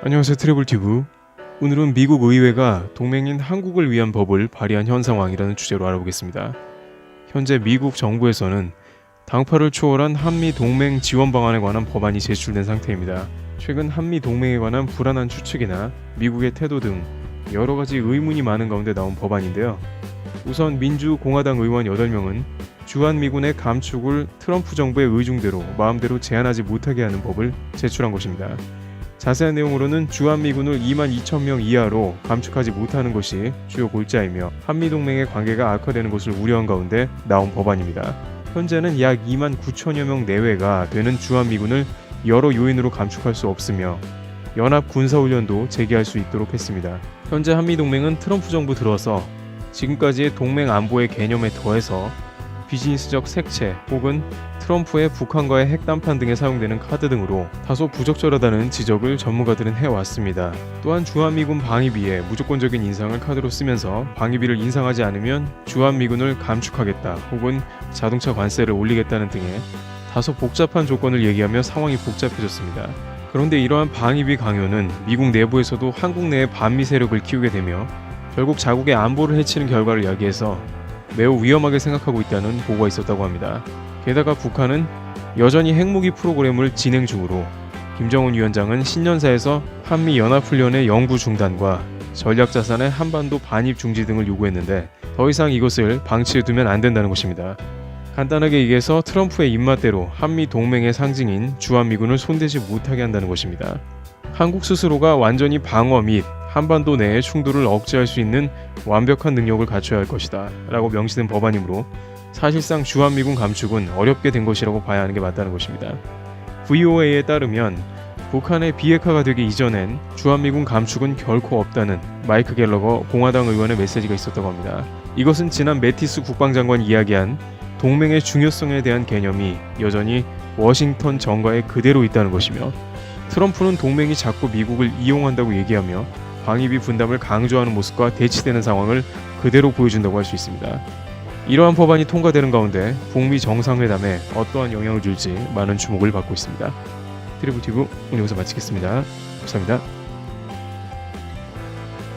안녕하세요 트래블 튜브 오늘은 미국 의회가 동맹인 한국을 위한 법을 발의한 현 상황이라는 주제로 알아보겠습니다. 현재 미국 정부에서는 당파를 초월한 한미 동맹 지원 방안에 관한 법안이 제출된 상태입니다. 최근 한미 동맹에 관한 불안한 추측이나 미국의 태도 등 여러 가지 의문이 많은 가운데 나온 법안인데요. 우선 민주공화당 의원 8명은 주한미군의 감축을 트럼프 정부의 의중대로 마음대로 제한하지 못하게 하는 법을 제출한 것입니다. 자세한 내용으로는 주한미군을 2만 2천 명 이하로 감축하지 못하는 것이 주요 골자이며 한미동맹의 관계가 악화되는 것을 우려한 가운데 나온 법안입니다. 현재는 약 2만 9천여 명 내외가 되는 주한미군을 여러 요인으로 감축할 수 없으며 연합 군사훈련도 재개할 수 있도록 했습니다. 현재 한미동맹은 트럼프 정부 들어서 지금까지의 동맹 안보의 개념에 더해서 비즈니스적 색채 혹은 트럼프의 북한과의 핵담판 등에 사용되는 카드 등으로 다소 부적절하다는 지적을 전문가들은 해왔습니다. 또한 주한미군 방위비에 무조건적인 인상을 카드로 쓰면서 방위비를 인상하지 않으면 주한미군을 감축하겠다 혹은 자동차 관세를 올리겠다는 등의 다소 복잡한 조건을 얘기하며 상황이 복잡해졌습니다. 그런데 이러한 방위비 강요는 미국 내부에서도 한국 내의 반미 세력을 키우게 되며 결국 자국의 안보를 해치는 결과를 야기해서 매우 위험하게 생각하고 있다는 보고가 있었다고 합니다. 게다가 북한은 여전히 핵무기 프로그램을 진행 중으로 김정은 위원장은 신년사에서 한미 연합훈련의 영구 중단과 전략 자산의 한반도 반입 중지 등을 요구했는데 더 이상 이것을 방치해 두면 안 된다는 것입니다. 간단하게 얘기해서 트럼프의 입맛대로 한미 동맹의 상징인 주한미군을 손대지 못하게 한다는 것입니다. 한국 스스로가 완전히 방어 및 한반도 내의 충돌을 억제할 수 있는 완벽한 능력을 갖춰야 할 것이다 라고 명시된 법안이므로 사실상 주한미군 감축은 어렵게 된 것이라고 봐야 하는 게 맞다는 것입니다. VOA에 따르면 북한의 비핵화가 되기 이전엔 주한미군 감축은 결코 없다는 마이크 갤러거 공화당 의원의 메시지가 있었다고 합니다. 이것은 지난 매티스 국방장관이 이야기한 동맹의 중요성에 대한 개념이 여전히 워싱턴 정가에 그대로 있다는 것이며 트럼프는 동맹이 자꾸 미국을 이용한다고 얘기하며 방위비 분담을 강조하는 모습과 대치되는 상황을 그대로 보여준다고 할 수 있습니다. 이러한 법안이 통과되는 가운데 북미 정상회담에 어떠한 영향을 줄지 많은 주목을 받고 있습니다. 트리부티브 오늘 여기서 마치겠습니다. 감사합니다.